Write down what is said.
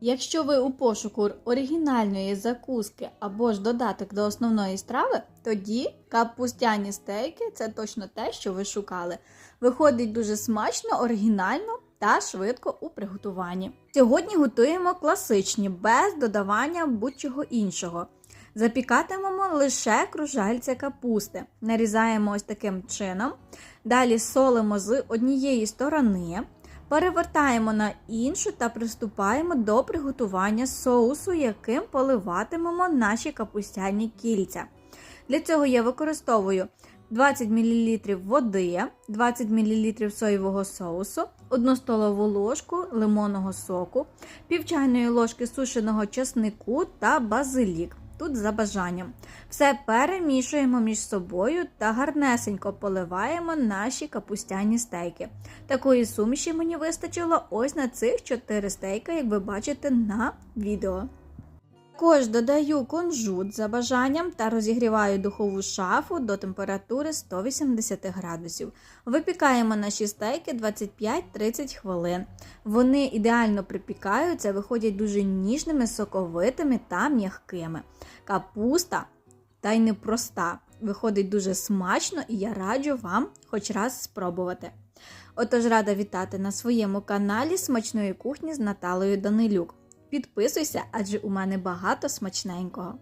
Якщо ви у пошуку оригінальної закуски або ж додаток до основної страви, тоді капустяні стейки це точно те, що ви шукали. Виходить дуже смачно, оригінально та швидко у приготуванні. Сьогодні готуємо класичні, без додавання будь-чого іншого. Запікатимемо лише кружальця капусти. Нарізаємо ось таким чином. Далі солимо з однієї сторони, перевертаємо на іншу та приступаємо до приготування соусу, яким поливатимемо наші капустяні кільця. Для цього я використовую 20 мл води, 20 мл соєвого соусу, 1 столову ложку лимонного соку, пів чайної ложки сушеного чеснику та базилік. Тут за бажанням. Все перемішуємо між собою та гарнесенько поливаємо наші капустяні стейки. Такої суміші мені вистачило ось на цих 4 стейки, як ви бачите на відео. Також додаю кунжут за бажанням та розігріваю духову шафу до температури 180 градусів. Випікаємо наші стейки 25-30 хвилин. Вони ідеально припікаються, виходять дуже ніжними, соковитими та м'якими. Капуста та й непроста. Виходить дуже смачно і я раджу вам хоч раз спробувати. Отож, рада вітати на своєму каналі Смачної кухні з Наталою Данилюк. Підписуйся, адже у мене багато смачненького.